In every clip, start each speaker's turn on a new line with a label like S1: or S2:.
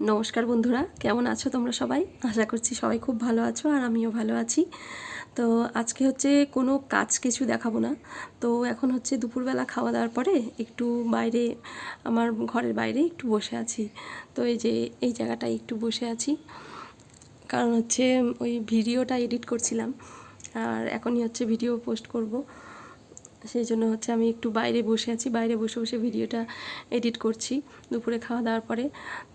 S1: নমস্কার বন্ধুরা, কেমন আছো তোমরা সবাই? আশা করছি সবাই খুব ভালো আছো আর আমিও ভালো আছি। তো আজকে হচ্ছে কোনো কাজ কিছু দেখাবো না। তো এখন হচ্ছে দুপুরবেলা খাওয়া দাওয়ার পরে একটু বাইরে, আমার ঘরের বাইরে একটু বসে আছি। তো এই যে, এই জায়গাটায় একটু বসে আছি। কারণ হচ্ছে ওই ভিডিওটা এডিট করছিলাম। আর এখনই হচ্ছে ভিডিও পোস্ট করব। সেই জন্য হচ্ছে আমি একটু বাইরে বসে আছি। বাইরে বসে বসে ভিডিওটা এডিট করছি দুপুরে খাওয়া দাওয়ার পরে।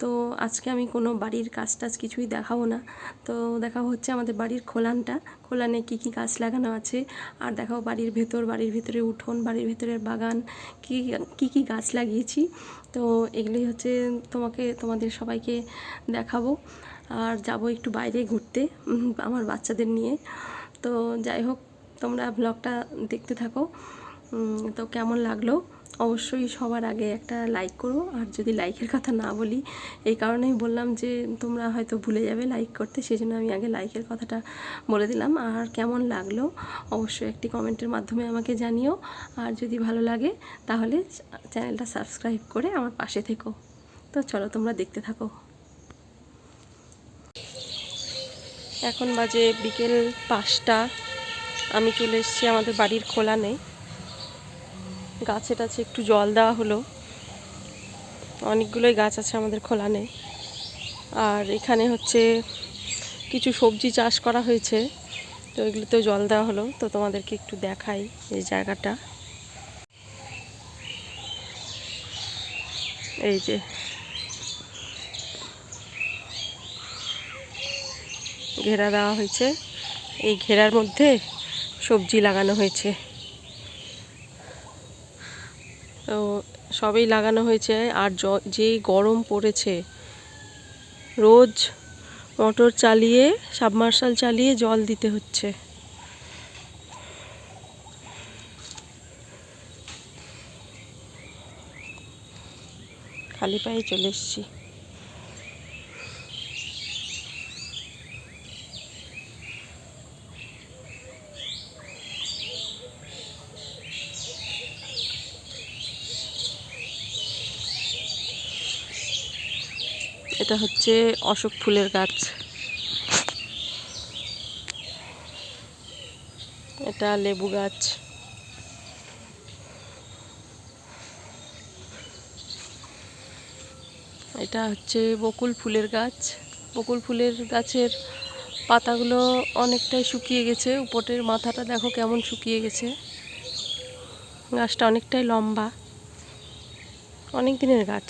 S1: তো আজকে আমি কোনো বাড়ির কাজ টাজ কিছুই দেখাবো না। তো দেখাবো হচ্ছে আমাদের বাড়ির খোলানটা। খোলানে কী কী গাছ লাগানো আছে আর দেখাবো বাড়ির ভেতর, বাড়ির ভেতরে উঠোন, বাড়ির ভেতরের বাগান, কী কী কী গাছ লাগিয়েছি। তো এগুলোই হচ্ছে তোমাকে, তোমাদের সবাইকে দেখাবো। আর যাব একটু বাইরে ঘুরতে আমার বাচ্চাদের নিয়ে। তো যাই হোক, তোমরা ব্লগটা দেখতে থাকো। তো কেমন লাগল? অবশ্যই সবার আগে একটা লাইক করো। আর যদি লাইকের কথা না বলি, এই কারণেই বললাম যে তোমরা হয়তো ভুলে যাবে লাইক করতে সেই জন্য আমি আগে লাইকের কথাটা বলে দিলাম। আর কেমন লাগল? অবশ্যই একটি কমেন্টের মাধ্যমে আমাকে জানিও। আর যদি ভালো লাগে, তাহলে চ্যানেলটা সাবস্ক্রাইব করে আমার পাশে থেকো। তো চলো, তোমরা দেখতে থাকো। এখন বাজে বিকেল পাঁচটা। আমি চলে এসেছি আমাদের বাড়ির খোলা নেই গাছে টাছে একটু জল দেওয়া হলো। অনেকগুলোই গাছ আছে আমাদের খোলা নেই আর এখানে হচ্ছে কিছু সবজি চাষ করা হয়েছে, তো ওইগুলোতেও জল দেওয়া হলো। তো তোমাদেরকে একটু দেখাই এই জায়গাটা। এই যে। ঘেরা দেওয়া হয়েছে। এই ঘেরার মধ্যে সবজি লাগানো হয়েছে। তো সবই লাগানো হয়েছে। আর যেই গরম পড়েছে, রোজ মোটর চালিয়ে, সাবমার্শাল চালিয়ে জল দিতে হচ্ছে। খালি পায়ে চলে এসেছি। এটা হচ্ছে অশোক ফুলের গাছ। এটা লেবু গাছ। এটা হচ্ছে বকুল ফুলের গাছ। বকুল ফুলের গাছের পাতাগুলো অনেকটাই শুকিয়ে গেছে। উপরের মাথাটা দেখো কেমন শুকিয়ে গেছে। গাছটা অনেকটাই লম্বা। অনেক দিনের গাছ।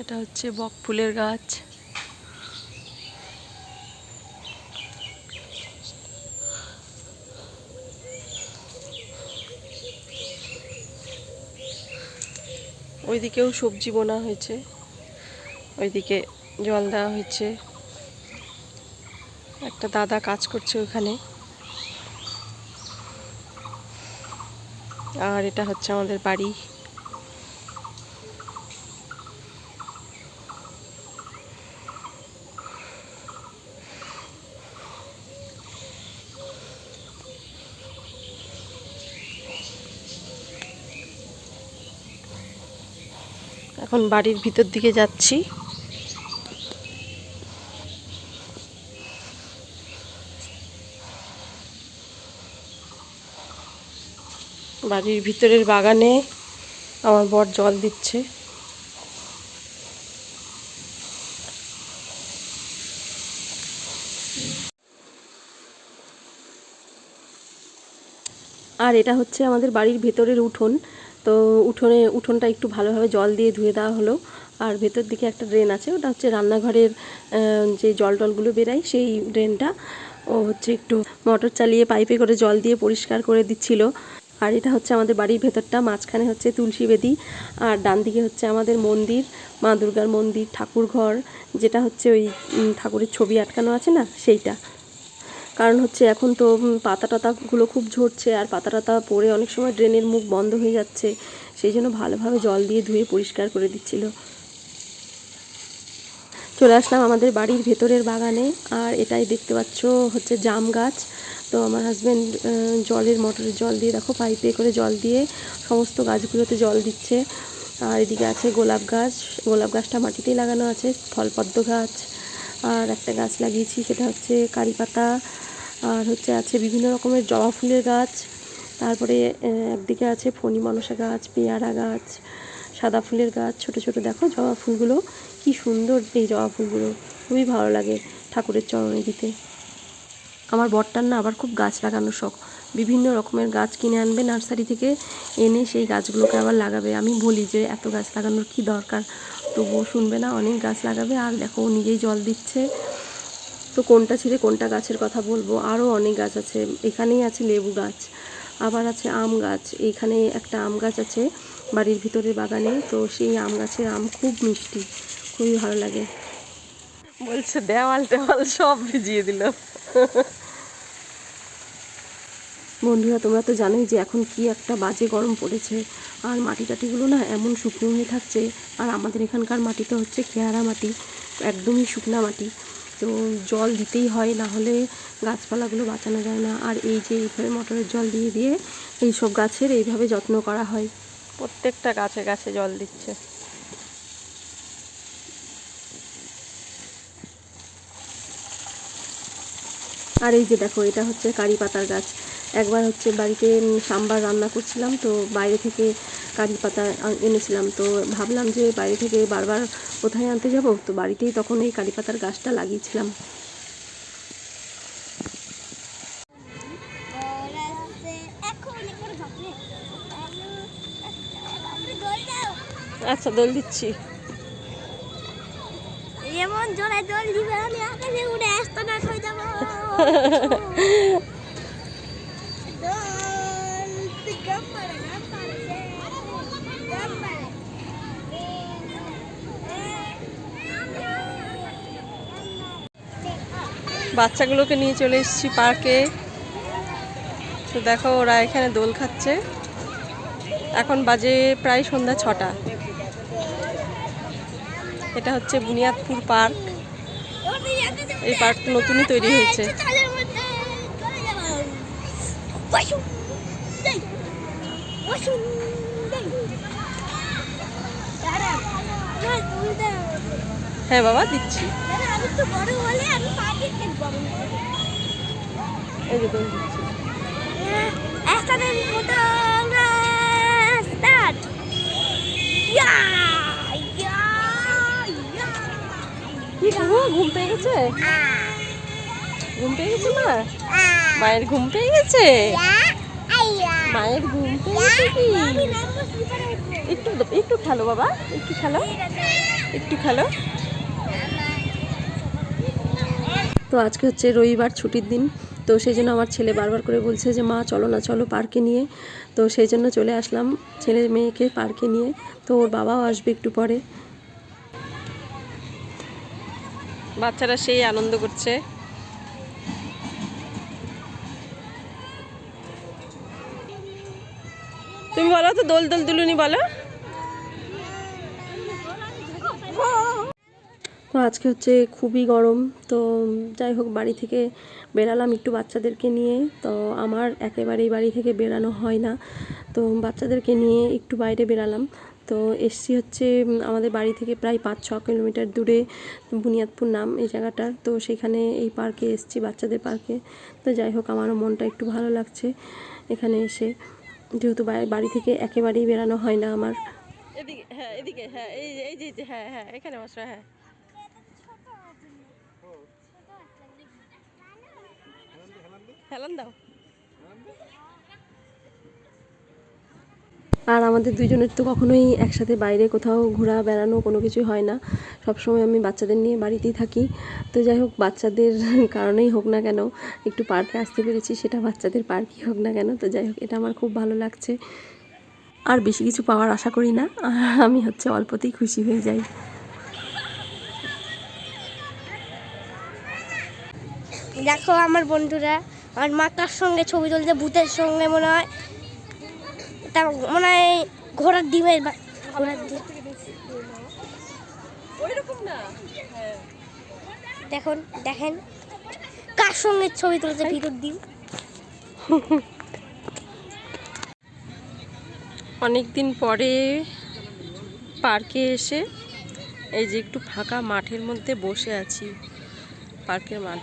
S1: এটা হচ্ছে বক ফুলের গাছ। ওইদিকেও সবজি বোনা হয়েছে, ওইদিকে জল দেওয়া হয়েছে। একটা দাদা কাজ করছে ওখানে। আর এটা হচ্ছে আমাদের বাড়ি। এখন বাড়ির ভিতর দিকে যাচ্ছি। বাড়ির ভিতরের বাগানে আমার বর জল দিচ্ছে। আর এটা হচ্ছে আমাদের বাড়ির ভেতরের উঠোন। তো উঠোনে, উঠোনটা একটু ভালোভাবে জল দিয়ে ধুয়ে দেওয়া হলো। আর ভেতর দিকে একটা ড্রেন আছে, ওটা হচ্ছে রান্নাঘরের যে জল টলগুলো বেরায় সেই ড্রেনটা। ও হচ্ছে একটু মোটর চালিয়ে পাইপে করে জল দিয়ে পরিষ্কার করে দিচ্ছিল। আর এটা হচ্ছে আমাদের বাড়ির ভেতরটা, মাঝখানে হচ্ছে তুলসী বেদি। আর ডান দিকে হচ্ছে আমাদের মন্দির, মা দুর্গার মন্দির ঠাকুর ঘর যেটা হচ্ছে ওই ঠাকুরের ছবি আটকানো আছে না, সেইটা। কারণ হচ্ছে এখন তো পাতা টাতাগুলো খুব ঝরছে আর পাতা টাতা পড়ে অনেক সময় ড্রেনের মুখ বন্ধ হয়ে যাচ্ছে। সেই জন্য ভালোভাবে জল দিয়ে ধুয়ে পরিষ্কার করে দিচ্ছিল। চলে আসলাম আমাদের বাড়ির ভেতরের বাগানে আর এটাই দেখতে পাচ্ছ হচ্ছে জাম গাছ। তো আমার হাজব্যান্ড জলের মোটরের জল দিয়ে দেখো পাইপে করে জল দিয়ে সমস্ত গাছগুলোতে জল দিচ্ছে। আর এদিকে আছে গোলাপ গাছ। গোলাপ গাছটা মাটিতেই লাগানো আছে, ফলপদ্ম গাছ। আর একটা গাছ লাগিয়েছি, সেটা হচ্ছে কারি পাতা। আর হচ্ছে আছে বিভিন্ন রকমের জবা ফুলের গাছ, তারপরে একদিকে আছে ফণি মনসা গাছ, পেয়ারা গাছ, সাদা ফুলের গাছ, ছোট ছোট, দেখো জবা ফুলগুলো কি সুন্দর এই জবা ফুলগুলো, খুবই ভালো লাগে ঠাকুরের চরণে দিতে। আমার বরটার না আবার খুব গাছ লাগানোর শখ, বিভিন্ন রকমের গাছ কিনে আনবে নার্সারি থেকে, এনে সেই গাছগুলোকে আবার লাগাবে। আমি বলি যে এত গাছ লাগানোর কি দরকার? তবুও শুনবে না, অনেক গাছ লাগাবে, আর দেখো নিজেই জল দিচ্ছে। তো কোনটা ছেড়ে কোনটা গাছের কথা বলব? আরও অনেক গাছ আছে। এখানেই আছে লেবু গাছ আবার আছে আম গাছ। এখানে একটা আম গাছ আছে বাড়ির ভিতরে বাগানে। তো সেই আম গাছের আম খুব মিষ্টি খুবই ভালো লাগে। বলছে দেওয়াল দেওয়াল সব ভিজিয়ে দিল। বন্ধুরা তোমরা তো জানোই যে এখন কি একটা বাজে গরম পড়েছে। আর মাটি টাটিগুলো না এমন শুকনো হয়ে থাকছে। আর আমাদের এখানকার মাটি তো হচ্ছে খেয়ারা মাটি একদমই শুকনা মাটি। তো জল দিতেই হয় না হলে গাছপালাগুলো বাঁচানো যায় না। আর এই যে এইভাবে মোটরের জল দিয়ে দিয়ে এই সব গাছের এইভাবে যত্ন করা হয়। প্রত্যেকটা গাছে গাছে জল দিচ্ছে। আর এই যে দেখো এটা হচ্ছে কারি পাতার গাছ। একবার হচ্ছে বাড়িতে সাম্বার রান্না করছিলাম তো বাইরে থেকে কারি পাতা এনেছিলাম। তো ভাবলাম যে বাইরে থেকে বারবার কোথায় আনতে যাব? তো বাড়িতেই তখন এই কারি পাতার গাছটা লাগিয়েছিলাম। আচ্ছা দোল দিচ্ছি।
S2: এমন জোরে জল দিবে আমি আকাশে উড়ে আসতে না হয়ে যাব দোল তুই গম্বরে না পারছে গম্বরে
S1: বাচ্চাগুলোকে নিয়ে চলে এসেছি পার্কে তো দেখো ওরা এখানে দোল খাচ্ছে এখন বাজে প্রায় সন্ধ্যা ছটা এটা হচ্ছে বুনিয়াদপুর পার্ক এই পার্কটা নতুনই তৈরি হয়েছে হ্যাঁ বাবা দিচ্ছি। কি ঘুম পেয়ে গেছে? ঘুম পেয়ে গেছে মা? মায়ের ঘুম পেয়ে গেছে? মায়ের ঘুম পেয়ে গেছে কি? একটু একটু খেলো বাবা একটু খেলো। একটু খেলো। তো আজকে হচ্ছে রবিবার ছুটির দিন। তো সেই জন্য আমার ছেলে বারবার করে বলছে যে, মা, চলো না, চলো পার্কে নিয়ে। তো সেই জন্য চলে আসলাম ছেলে মেয়েকে পার্কে নিয়ে। তো ওর বাবাও আসবে একটু পরে। বাচ্চারা সেই আনন্দ করছে। তুমি বলো তো, দোল দোল দুলুনি বলো। আজকে হচ্ছে খুবই গরম, তো যাই হোক বাড়ি থেকে বেরালাম একটু বাচ্চাদেরকে নিয়ে। তো আমার একেবারেই বাড়ি থেকে বেরানো হয় না, তো বাচ্চাদেরকে নিয়ে একটু বাইরে বেরালাম। তো এসছি হচ্ছে আমাদের বাড়ি থেকে প্রায় পাঁচ ছ কিলোমিটার দূরে বুনিয়াদপুর নাম এই জায়গাটার তো সেখানে এই পার্কে এসছি বাচ্চাদের পার্কে। তো যাই হোক আমারও মনটা একটু ভালো লাগছে এখানে এসে। যেহেতু বাড়ি- থেকে একেবারেই বেরানো হয় না আমার। এদিকে হ্যাঁ এদিকে হ্যাঁ এই এই যে হ্যাঁ হ্যাঁ এখানে বসো হ্যাঁ। হেলান দাও। আর আমাদের দুজনের তো কখনোই একসাথে বাইরে কোথাও ঘোরা বেড়ানো কোনো কিছুই হয় না। সবসময় আমি বাচ্চাদের নিয়ে বাড়িতেই থাকি। তো যাই হোক বাচ্চাদের কারণেই হোক না কেন একটু পার্কে আসতে পেরেছি সেটা বাচ্চাদের পার্কই হোক না কেন। তো যাই হোক এটা আমার খুব ভালো লাগছে। আর বেশি কিছু পাওয়ার আশা করি না আমি হচ্ছে অল্পতেই খুশি হয়ে যাই।
S2: দেখো আমার বন্ধুরা আমার মাকার সঙ্গে ছবি তুলছে ভূতের সঙ্গে মনে হয় তা মনে হয় ঘোড়ার ডিমের ঘোড়ার ডিম।
S1: ওইরকম
S2: দেখুন দেখেন কার সঙ্গে ছবি তুলছে ভিতর ডিম।
S1: অনেক দিন পরে পার্কে এসে এই যে একটু ফাঁকা মাঠের মধ্যে বসে আছি পার্কের মাঠ।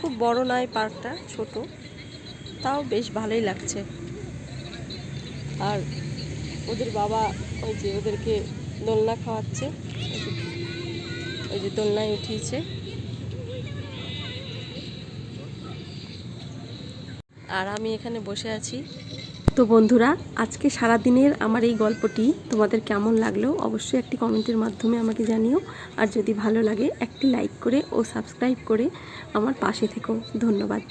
S1: খুব বড় নয় পার্কটা, ছোট। তাও বেশ ভালোই লাগছে। আর ওদের বাবা ওই যে ওদেরকে দোলনা খাওয়াচ্ছে। ওই যে- দোলনায় উঠিয়েছে। আর আমি এখানে বসে আছি। তো বন্ধুরা, আজকে সারা দিনের আমার এই গল্পটি তোমাদের কেমন লাগল অবশ্যই একটি কমেন্টের মাধ্যমে আমাকে জানিও। আর যদি ভালো লাগে, একটি লাইক করে ও সাবস্ক্রাইব করে আমার পাশে থেকো। ধন্যবাদ।